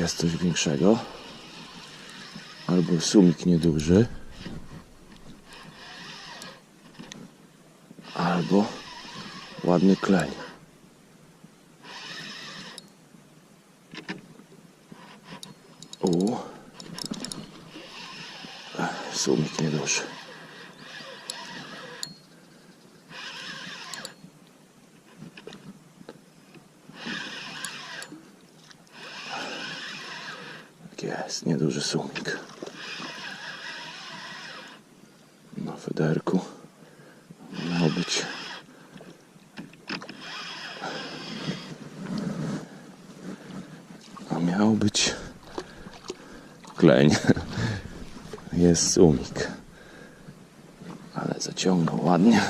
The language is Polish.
jest coś większego. Albo sumik nieduży. Albo ładny kleń. U. Sumik nieduży. Tak jest, nieduży sumik. Na federku miał być. A miał być kleń. Jest sumik. Ale zaciągnął ładnie.